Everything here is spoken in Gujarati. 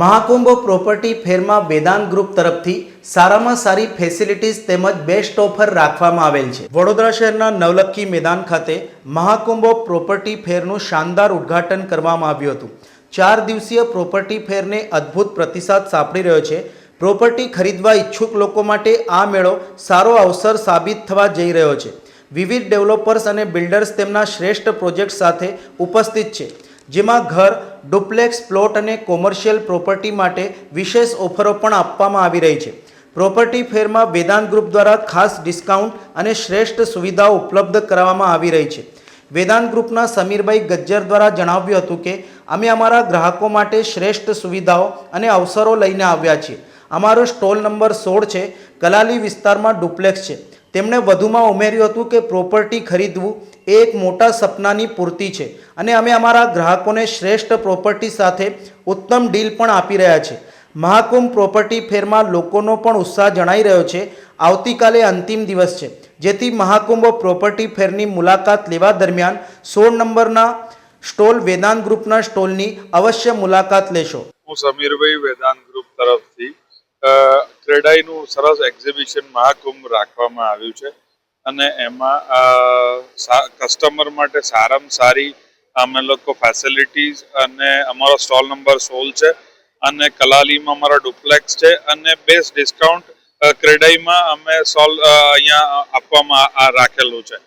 મહાકુંભ પ્રોપર્ટી ફેરમાં વેદાંત ગ્રુપ તરફથી સારામાં સારી ફેસિલિટીઝ તેમજ બેસ્ટ ઓફર રાખવામાં આવેલ છે. વડોદરા શહેરના નવલખી મેદાન ખાતે મહાકુંભ પ્રોપર્ટી ફેરનું શાનદાર ઉદ્ઘાટન કરવામાં આવ્યું હતું. ચાર દિવસીય પ્રોપર્ટી ફેરને અદ્ભુત પ્રતિસાદ સાંપડી રહ્યો છે. પ્રોપર્ટી ખરીદવા ઈચ્છુક લોકો માટે આ મેળો સારો અવસર સાબિત થવા જઈ રહ્યો છે. વિવિધ ડેવલપર્સ અને બિલ્ડર્સ તેમના શ્રેષ્ઠ પ્રોજેક્ટ સાથે ઉપસ્થિત છે. જેમાં ઘર ડુપ્લેક્સ પ્લોટ અને કોમર્શિયલ પ્રોપર્ટી માટે વિશેષ ઓફરો પણ આપવામાં આવી રહી છે. પ્રોપર્ટી ફેરમાં વેદાંત ગ્રુપ દ્વારા ખાસ ડિસ્કાઉન્ટ અને શ્રેષ્ઠ સુવિધાઓ ઉપલબ્ધ કરાવવામાં આવી રહી છે. વેદાંત ગ્રુપના સમીરભાઈ ગજ્જર દ્વારા જણાવ્યું હતું કે, અમે અમારા ગ્રાહકો માટે શ્રેષ્ઠ સુવિધાઓ અને અવસરો લઈને આવ્યા છીએ. અમારો સ્ટોલ નંબર સોળ છે. કલાલી વિસ્તારમાં ડુપ્લેક્સ છે. તેમણે વધુમાં ઉમેર્યું હતું કે પ્રોપર્ટી ખરીદવું એ એક મોટા સપનાની પૂર્તિ છે અને અમે અમારા ગ્રાહકોને શ્રેષ્ઠ પ્રોપર્ટી સાથે ઉત્તમ ડીલ પણ આપી રહ્યા છે મહાકુંભ પ્રોપર્ટી ફેરમાં લોકોનો પણ ઉત્સાહ જણાઈ રહ્યો છે. આવતીકાલે અંતિમ દિવસ છે. જેથી મહાકુંભ પ્રોપર્ટી ફેરની મુલાકાત લેવા દરમિયાન સોળ નંબરના સ્ટોલ વેદાંત ગ્રુપના સ્ટોલની અવશ્ય મુલાકાત લેશો. હું સમીરભાઈ વેદાંત ગ્રુપ તરફથી અ, ક્રેડાઈનું સરસ એક્ઝિબિશન મહાકુંભ રાખવામાં આવ્યું છે. અને એમાં કસ્ટમર માટે સારામાં સારી, અમે લોકો ફેસિલિટીઝ અને અમારો સ્ટોલ નંબર સોળ છે અને કલાલીમાં અમારો ડુપ્લેક્સ છે અને બેસ્ટ ડિસ્કાઉન્ટ ક્રેડાઈમાં અમે સોલ અહીંયા આપવામાં રાખેલું છે.